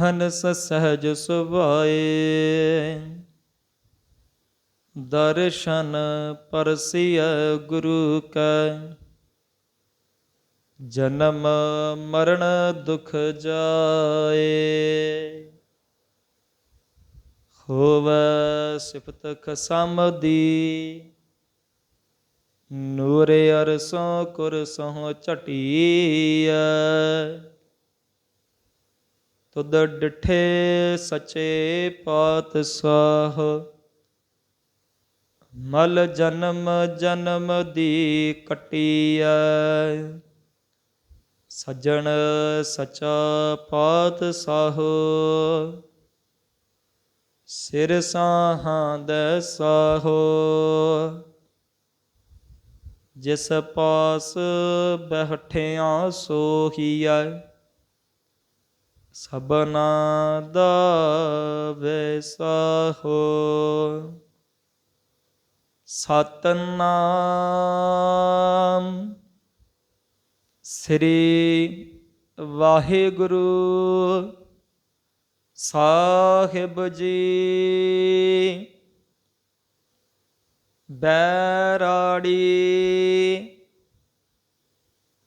ਹਨਸ ਸਹਿਜ ਸੁਭਾਏ। ਦਰਸ਼ਨ ਪਰਸਿਐ ਗੁਰੂ ਕੈ। ਜਨਮ ਮਰਨ ਦੁਖ ਜਾਏ। ਹੋਵੈ ਸਿਫਤ ਖਸਮ ਦੀ ਨੂਰੇ ਅਰਸੋਂ ਕੁਰਸੋਂ ਝਟੀਐ। ਤੁਧ ਡਿਠੇ ਸਚੇ ਪਾਤਸ਼ਾਹ। ਮਲ ਜਨਮ ਜਨਮ ਦੀ ਕਟੀਐ। ਸੱਜਣ ਸਚਾ ਪਾਤਸ਼ਾਹ। ਸਿਰ ਸਾਹਾਂ ਦੇ ਸਾਹੋ। ਜਿਸ ਪਾਸ ਬਹਿਠਿਆ ਸੋਹੀਐ। ਸਭਨਾ ਦਾ ਵੈਸਾਹੋ ਸਤਨਾਮ ਸ੍ਰੀ ਵਾਹਿਗੁਰੂ ਸਾਹਿਬ ਜੀ। ਬੈਰਾੜੀ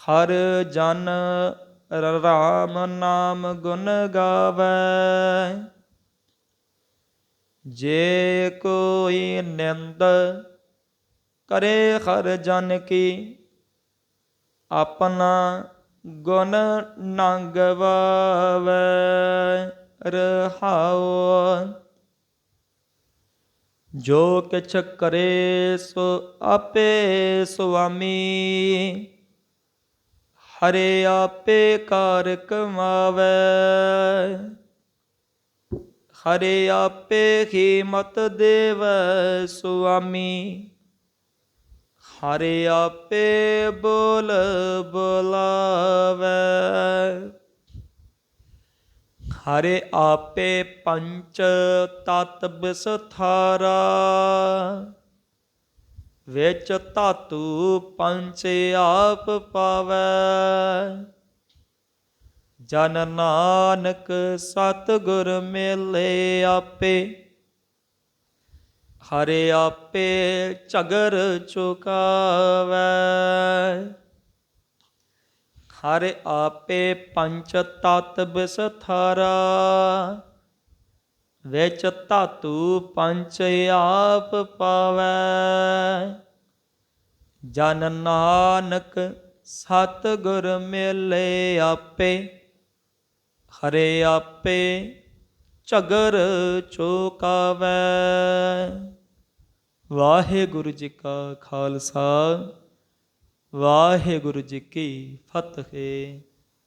ਹਰ ਜਨ ਰਾਮ ਨਾਮ ਗੁਣ ਗਾਵੇ। ਜੇ ਕੋਈ ਨਿੰਦ ਕਰੇ ਹਰ ਜਨ ਕੀ, ਆਪਣਾ ਗੁਣ ਨੰਗ ਵਾਵੇ ਰਹਾਉ, ਜੋ ਕਿਛ ਕਰੇ ਸੋ ਆਪੇ ਸੁਆਮੀ। ਹਰੇ ਆਪੇ ਕਾਰ ਕਮਾਵੇ। ਹਰੇ ਆਪੇ ਹੀ ਮਤ ਦੇਵ ਸੁਆਮੀ। ਹਰੇ ਆਪੇ ਬੋਲ ਬੁਲਾਵੇ। ਹਰੇ ਆਪੇ ਪੰਚ ਤਤ ਬਿਸਥਾਰਾ। ਵਿੱਚ ਧਾਤੂ ਪੰਚ ਆਪ ਪਾਵੇ। ਜਨ ਨਾਨਕ ਸਤ ਗੁਰ ਮੇਲੇ ਆਪੇ, ਹਰੇ ਆਪੇ ਝਗਰ ਚੁਕਾਵੇ। ਹਰੇ ਆਪੇ ਪੰਚ ਤਤ ਬਿਸਥਾਰਾ, ਵਿੱਚ ਧਾਤੂ ਪੰਚ ਆਪ ਪਾਵੇ। ਜਨ ਨਾਨਕ ਸਤ ਗੁਰ ਮੇਲੇ ਆਪੇ, ਹਰੇ ਆਪੇ ਝਗਰ ਚੁਕਾਵੇ। ਵਾਹਿਗੁਰੂ ਜੀ ਕਾ ਖਾਲਸਾ, ਵਾਹਿਗੁਰੂ ਜੀ ਕੀ ਫਤਿਹ।